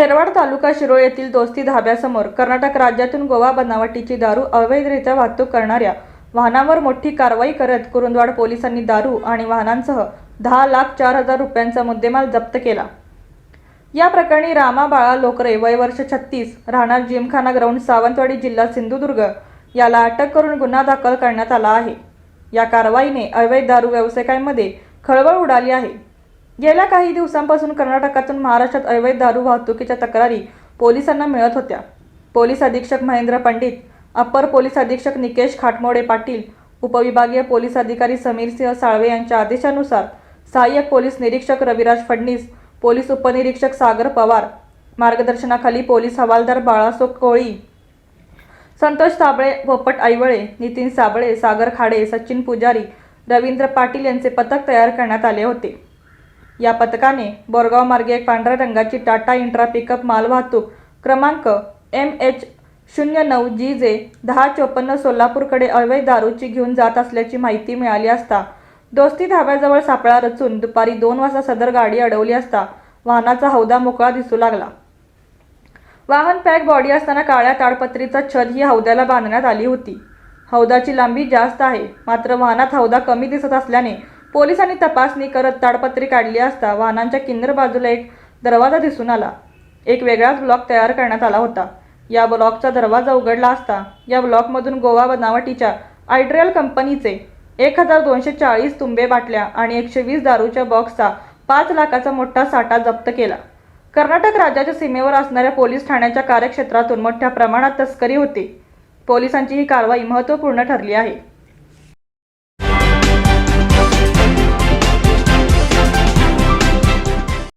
हेरवाड तालुका शिरोळ येथील दोस्ती धाब्यासमोर कर्नाटक राज्यातून गोवा बनावटीची दारू अवैधरित्या वाहतूक करणाऱ्या वाहनांवर मोठी कारवाई करत कुरुंदवाड पोलिसांनी दारू आणि वाहनांसह दहा लाख चार हजार रुपयांचा मुद्देमाल जप्त केला. या प्रकरणी रामा बाळा लोकरे वय वर्ष छत्तीस राहणार जिमखाना ग्राउंड सावंतवाडी जिल्हा सिंधुदुर्ग याला अटक करून गुन्हा दाखल करण्यात आला आहे. या कारवाईने अवैध दारू व्यावसायिकांमध्ये खळबळ उडाली आहे. गेल्या काही दिवसांपासून कर्नाटकातून महाराष्ट्रात अवैध दारू वाहतुकीच्या तक्रारी पोलिसांना मिळत होत्या. पोलीस अधीक्षक महेंद्र पंडित अप्पर पोलीस अधीक्षक निकेश खाटमोडे पाटील उपविभागीय पोलीस अधिकारी समीर सिंह साळवे यांच्या आदेशानुसार सहाय्यक पोलीस निरीक्षक रविराज फडणीस पोलीस उपनिरीक्षक सागर पवार मार्गदर्शनाखाली पोलीस हवालदार बाळासो कोळी संतोष साबळे पोपट ऐवळे नितीन साबळे सागर खाडे सचिन पुजारी रवींद्र पाटील यांचे पथक तयार करण्यात आले होते. या पथकाने बोरगाव मार्गे एक पांढऱ्या रंगाची टाटा इंट्रा पिकअप मालवाहतूक क्रमांक एम एच शून्य नऊ जी जे दहा चोपन्न सोलापूरकडे अवैध दारूची घेऊन जात असल्याची माहिती मिळाली असता दोस्ती धाब्याजवळ सापळा रचून दुपारी दोन वाजता सदर गाडी अडवली असता वाहनाचा हौदा मोकळा दिसू लागला. वाहन पॅक बॉडी असताना काळ्या ताडपत्रीचा छत ही हौद्याला बांधण्यात आली होती. हौदाची लांबी जास्त आहे मात्र वाहनात हौदा कमी दिसत असल्याने पोलिसांनी तपासणी करत ताडपत्री काढली असता वाहनांच्या किन्नर बाजूला एक दरवाजा दिसून आला. एक वेगळाच ब्लॉक तयार करण्यात आला होता. या ब्लॉकचा दरवाजा उघडला असता या ब्लॉकमधून गोवा बनावटीच्या आयड्रियल कंपनीचे एक हजार दोनशे चाळीस तुंबे बाटल्या आणि एकशे वीस दारूच्या बॉक्सचा पाच लाखाचा मोठा साठा जप्त केला. कर्नाटक राज्याच्या सीमेवर असणाऱ्या पोलीस ठाण्याच्या कार्यक्षेत्रातून मोठ्या प्रमाणात तस्करी होती. पोलिसांची ही कारवाई महत्त्वपूर्ण ठरली आहे.